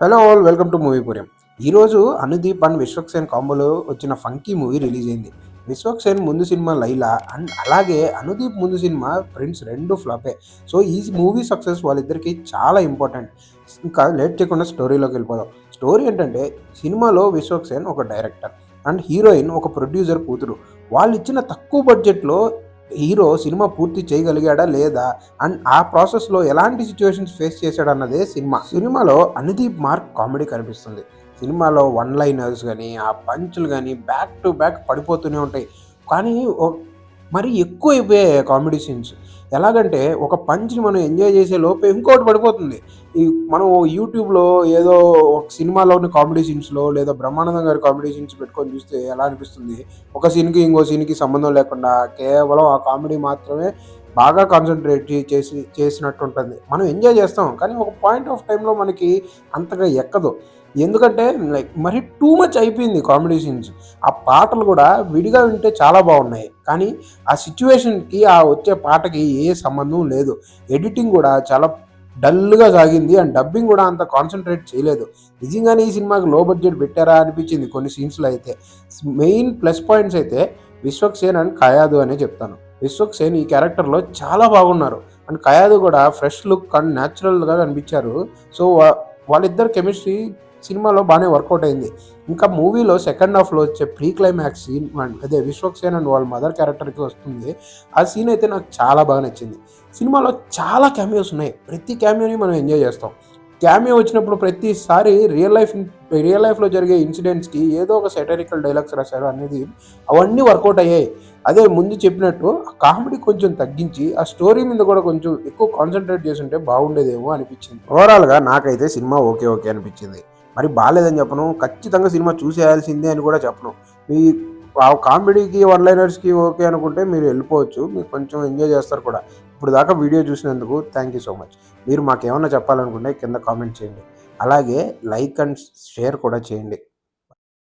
Hello all welcome to Moviepuram ఈరోజు Anudeep and Vishwaksen కాంబోలో వచ్చిన funky movie release అయింది. విశ్వక్సేన్ ముందు సినిమా లైలా అండ్ అలాగే అనుదీప్ ముందు సినిమా ప్రిన్స్ రెండు ఫ్లాపే. సో ఈ మూవీ సక్సెస్ వాళ్ళిద్దరికి చాలా ఇంపార్టెంట్. ఇంకా లేట్ చేయకుండా స్టోరీలోకి వెళ్ళిపోదాం. స్టోరీ ఏంటంటే సినిమాలో విశ్వక్సేన్ ఒక డైరెక్టర్ అండ్ హీరోయిన్ ఒక ప్రొడ్యూసర్ కూతురు. వాళ్ళు ఇచ్చిన తక్కువ బడ్జెట్లో హీరో సినిమా పూర్తి చేయగలిగాడా లేదా? అండ్ ఆ ప్రాసెస్లో ఎలాంటి సిచ్యువేషన్స్ ఫేస్ చేశాడు అన్నదే సినిమా. సినిమాలో అనుదీప్ మార్క్ కామెడీ కనిపిస్తుంది. సినిమాలో వన్ లైనర్స్ కానీ ఆ పంచులు కానీ బ్యాక్ టు బ్యాక్ పడిపోతూనే ఉంటాయి. కానీ మరి ఎక్కువ అయిపోయాయి కామెడీ సీన్స్. ఎలాగంటే ఒక పంచ్ని మనం ఎంజాయ్ చేసే లోపే ఇంకోటి పడిపోతుంది. ఈ మనం యూట్యూబ్లో ఏదో ఒక సినిమాలోని కామెడీ సీన్స్లో లేదా బ్రహ్మానందం గారి కామెడీ సీన్స్ పెట్టుకొని చూస్తే ఎలా అనిపిస్తుంది? ఒక సీన్కి ఇంకో సీన్కి సంబంధం లేకుండా కేవలం ఆ కామెడీ మాత్రమే బాగా కాన్సన్ట్రేట్ చేసి చేసినట్టు ఉంటుంది మనం ఎంజాయ్ చేస్తాం కానీ ఒక పాయింట్ ఆఫ్ టైంలో మనకి అంతగా ఎక్కదు. ఎందుకంటే లైక్ మరి టూ మచ్ అయిపోయింది కామెడీ సీన్స్ ఆ పాటలు కూడా విడిగా వింటే చాలా బాగున్నాయి. కానీ ఆ సిచ్యువేషన్కి ఆ వచ్చే పాటకి ఏ సంబంధం లేదు. ఎడిటింగ్ కూడా చాలా డల్గా సాగింది అండ్ డబ్బింగ్ కూడా అంత కాన్సన్ట్రేట్ చేయలేదు. నిజంగానే ఈ సినిమాకి లో బడ్జెట్ పెట్టారా అనిపించింది కొన్ని సీన్స్లో అయితే. మెయిన్ ప్లస్ పాయింట్స్ అయితే విశ్వక్సేన్ అండ్ ఖయాదు అనే చెప్తాను. విశ్వక్సేన్ ఈ క్యారెక్టర్లో చాలా బాగున్నారు. అండ్ ఖయాదు కూడా ఫ్రెష్ లుక్ అండ్ న్యాచురల్గా కనిపించారు. సో వాళ్ళిద్దరు కెమిస్ట్రీ సినిమాలో బాగానే వర్కౌట్ అయింది. ఇంకా మూవీలో సెకండ్ హాఫ్లో వచ్చే ప్రీ క్లైమాక్స్ సీన్ అండ్ అదే విశ్వక్సేన్ అండ్ వాళ్ళ మదర్ క్యారెక్టర్కి వస్తుంది. ఆ సీన్ అయితే నాకు చాలా బాగా నచ్చింది. సినిమాలో చాలా క్యామియోస్ ఉన్నాయి. ప్రతి క్యామియోని మనం ఎంజాయ్ చేస్తాం. క్యామియో వచ్చినప్పుడు ప్రతిసారి రియల్ లైఫ్ రియల్ లైఫ్లో జరిగే ఇన్సిడెంట్స్కి ఏదో ఒక సెటరికల్ డైలాగ్స్ రాశారు అనేది అవన్నీ వర్కౌట్ అయ్యాయి. అదే ముందు చెప్పినట్టు ఆ కామెడీ కొంచెం తగ్గించి ఆ స్టోరీ మీద కూడా కొంచెం ఎక్కువ కాన్సన్ట్రేట్ చేస్తుంటే బాగుండేదేమో అనిపించింది. ఓవరాల్గా నాకైతే సినిమా ఓకే ఓకే అనిపించింది. మరి బాగాలేదని చెప్పను. ఖచ్చితంగా సినిమా చూసేయాల్సిందే అని కూడా చెప్పను. మీ ఆ కామెడీకి వన్ లైనర్స్కి ఓకే అనుకుంటే మీరు వెళ్ళిపోవచ్చు. మీరు కొంచెం ఎంజాయ్ చేస్తారు కూడా. ఇప్పుడు దాకా వీడియో చూసినందుకు థ్యాంక్ యూ సో మచ్ మీరు మాకు ఏమైనా చెప్పాలనుకుంటే కింద కామెంట్ చేయండి. అలాగే లైక్ అండ్ షేర్ కూడా చేయండి.